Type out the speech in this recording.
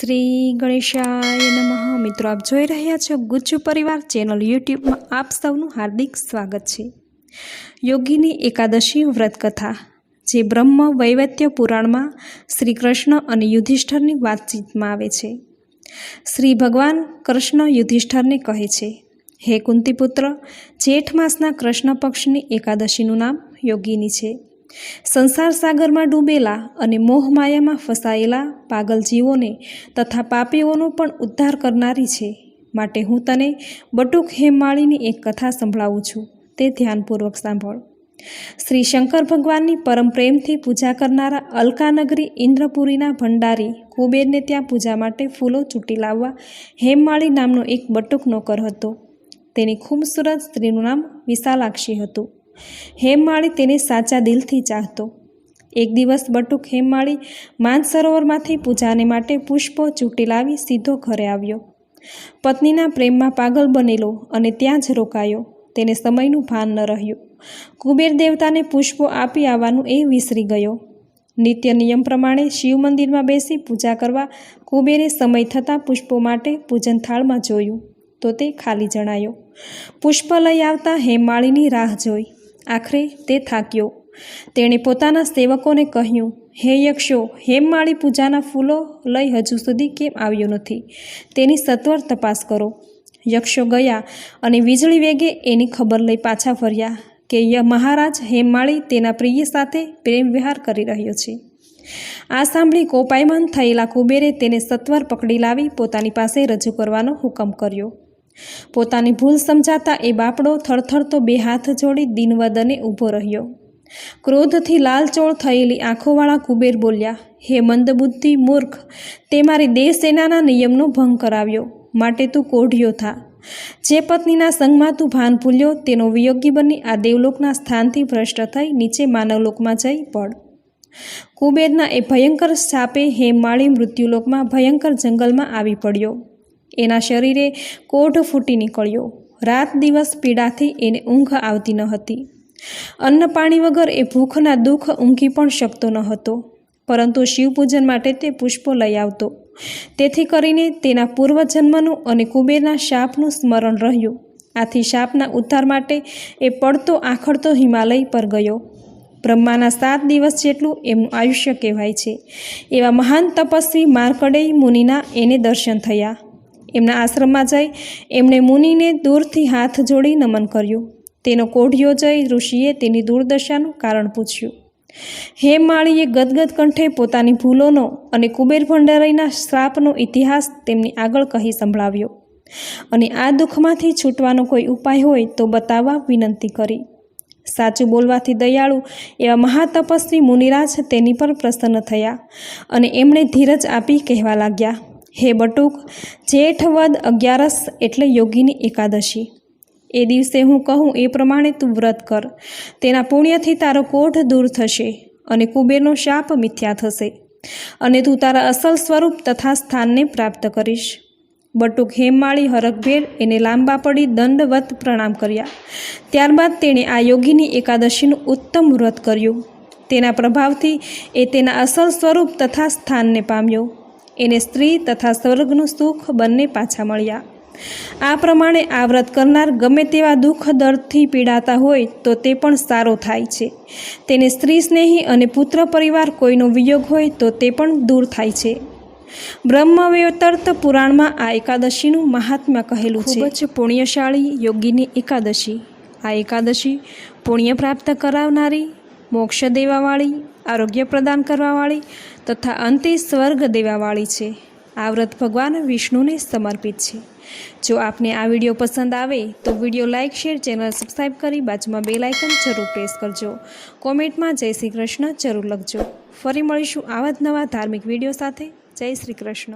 શ્રી ગણેશાય નમઃ. મિત્રો, આપ જોઈ રહ્યા છો ગુજ્જુ પરિવાર ચેનલ યુટ્યુબમાં આપ સૌનું હાર્દિક સ્વાગત છે. યોગીની એકાદશી વ્રતકથા, જે બ્રહ્મ વૈવત્ય પુરાણમાં શ્રી કૃષ્ણ અને યુધિષ્ઠરની વાતચીતમાં આવે છે. શ્રી ભગવાન કૃષ્ણ યુધિષ્ઠરને કહે છે, હે કુંતીપુત્ર, જેઠ માસના કૃષ્ણ પક્ષની એકાદશીનું નામ યોગીની છે. સંસાર સાગરમાં ડૂબેલા અને મોહમાયામાં ફસાયેલા પાગલ જીવોને તથા પાપીઓનો પણ ઉદ્ધાર કરનારી છે. માટે હું તને બટુક હેમાળીની એક કથા સંભળાવું છું. તે ધ્યાનપૂર્વક સાંભળ. શ્રી શંકર ભગવાનની પરમ પ્રેમથી પૂજા કરનારા અલકાનગરી ઇન્દ્રપુરીના ભંડારી કુબેરને ત્યાં પૂજા માટે ફૂલો ચૂંટી લાવવા હેમમાળી નામનો એક બટુક નોકર હતો. તેની ખૂબસૂરત સ્ત્રીનું નામ વિશાલાક્ષી હતું. હેમમાળી તેને સાચા દિલથી ચાહતો. એક દિવસ બટુક હેમમાળી માનસરોવરમાંથી પૂજાને માટે પુષ્પો ચૂંટી લાવી સીધો ઘરે આવ્યો. પત્નીના પ્રેમમાં પાગલ બનેલો અને ત્યાં જ રોકાયો. તેને સમયનું ભાન ન રહ્યું. કુબેર દેવતાને પુષ્પો આપી આવવાનું એ વિસરી ગયો. નિત્ય નિયમ પ્રમાણે શિવ મંદિરમાં બેસી પૂજા કરવા કુબેરે સમય થતાં પુષ્પો માટે પૂજન થાળમાં જોયું. તો તે ખાલી જણાયો. પુષ્પ લઈ આવતા હેમાળીની રાહ જોઈ. આખરે તે થાક્યો. તેણે પોતાના સેવકોને કહ્યું, હે યક્ષો હેમમાળી પૂજાના ફૂલો લઈ હજુ સુધી કેમ આવ્યો નથી? તેની સત્વર તપાસ કરો. યક્ષો ગયા અને વીજળી વેગે એની ખબર લઈ પાછા ફર્યા કે ય મહારાજ હેમમાળી તેના પ્રિય સાથે પ્રેમ વિહાર કરી રહ્યો છે. આ સાંભળી કોપાયમાન થયેલા કુબેરે તેને સત્વર પકડી લાવી પોતાની પાસે રજૂ કરવાનો હુકમ કર્યો. પોતાની ભૂલ સમજાતા એ બાપડો થરથરતો બે હાથ જોડી દિનવદને ઊભો રહ્યો. ક્રોધથી લાલચોળ થયેલી આંખોવાળા કુબેર બોલ્યા, હે મંદબુદ્ધિ મૂર્ખ, તે મારી દેવ સેનાના નિયમનો ભંગ કરાવ્યો, માટે તું કોઢિયો થા. જે પત્નીના સંગમાં તું ભાન ભૂલ્યો, તેનો વિયોગી બની આ દેવલોકના સ્થાનથી ભ્રષ્ટ થઈ નીચે માનવલોકમાં જઈ પડ. કુબેરના એ ભયંકર શાપે હેમાળી મૃત્યુલોકમાં ભયંકર જંગલમાં આવી પડ્યો. એના શરીરે કોઢ ફૂટી નીકળ્યો. રાત દિવસ પીડાથી એને ઊંઘ આવતી ન હતી. અન્ન પાણી વગર એ ભૂખના દુઃખ ઊંઘી પણ શકતો ન હતો. પરંતુ શિવપૂજન માટે તે પુષ્પો લઈ આવતો. તેથી કરીને તેના પૂર્વજન્મનું અને કુબેરના શાપનું સ્મરણ રહ્યું. આથી શાપના ઉદ્ધાર માટે એ પડતો આખડતો હિમાલય પર ગયો. બ્રહ્માના સાત દિવસ જેટલું એમનું આયુષ્ય કહેવાય છે. એવા મહાન તપસ્વી માર્કડેય મુનિના એને દર્શન થયા. એમના આશ્રમમાં જઈ એમણે મુનિને દૂરથી હાથ જોડી નમન કર્યું. તેનો કોઢિયો જઈ ઋષિએ તેની દુર્દશાનું કારણ પૂછ્યું. હેમાળીએ ગદગદ કંઠે પોતાની ભૂલોનો અને કુબેર ભંડારીના શ્રાપનો ઇતિહાસ તેમની આગળ કહી સંભળાવ્યો. અને આ દુઃખમાંથી છૂટવાનો કોઈ ઉપાય હોય તો બતાવવા વિનંતી કરી. સાચું બોલવાથી દયાળુ એવા મહાતપસ્વી મુનિરાજ તેની પર પ્રસન્ન થયા અને એમણે ધીરજ આપી કહેવા લાગ્યા. હે બટુક જેઠ વદ અગિયારસ એટલે યોગીની એકાદશી. એ દિવસે હું કહું એ પ્રમાણે તું વ્રત કર. તેના પુણ્યથી તારો કોઢ દૂર થશે અને કુબેરનો શાપ મિથ્યા થશે. અને તું તારા અસલ સ્વરૂપ તથા સ્થાનને પ્રાપ્ત કરીશ. બટુક હેમમાળી હરખભેર એને લાંબા પડી દંડવત પ્રણામ કર્યા. ત્યારબાદ તેણે આ યોગીની એકાદશીનું ઉત્તમ વ્રત કર્યું. તેના પ્રભાવથી એ તેના અસલ સ્વરૂપ તથા સ્થાનને પામ્યો. એને સ્ત્રી તથા સ્વર્ગનું સુખ બંને પાછા મળ્યા. આ પ્રમાણે આ વ્રત કરનાર ગમે તેવા દુઃખ દર્દથી પીડાતા હોય તો તે પણ સારો થાય છે. તેને સ્ત્રી સ્નેહી અને પુત્ર પરિવાર કોઈનો વિયોગ હોય તો તે પણ દૂર થાય છે. બ્રહ્મવેતર્ત પુરાણમાં આ એકાદશીનું મહાત્મ્ય કહેલું છે. જ પુણ્યશાળી યોગીની એકાદશી. આ એકાદશી પુણ્ય પ્રાપ્ત કરાવનારી મોક્ષ દેવાવાળી, આરોગ્ય પ્રદાન કરવાવાળી તથા અંતે સ્વર્ગ દેવાવાળી છે. આ વ્રત ભગવાન વિષ્ણુને સમર્પિત છે. જો આપને આ વીડિયો પસંદ આવે તો video like, share, channel subscribe કરી બાજુમાં બે લાઇકન જરૂર પ્રેસ કરજો. કોમેન્ટમાં જય શ્રી કૃષ્ણ જરૂર લખજો. ફરી મળીશું આવા જ નવા ધાર્મિક વીડિયો સાથે. જય શ્રી કૃષ્ણ.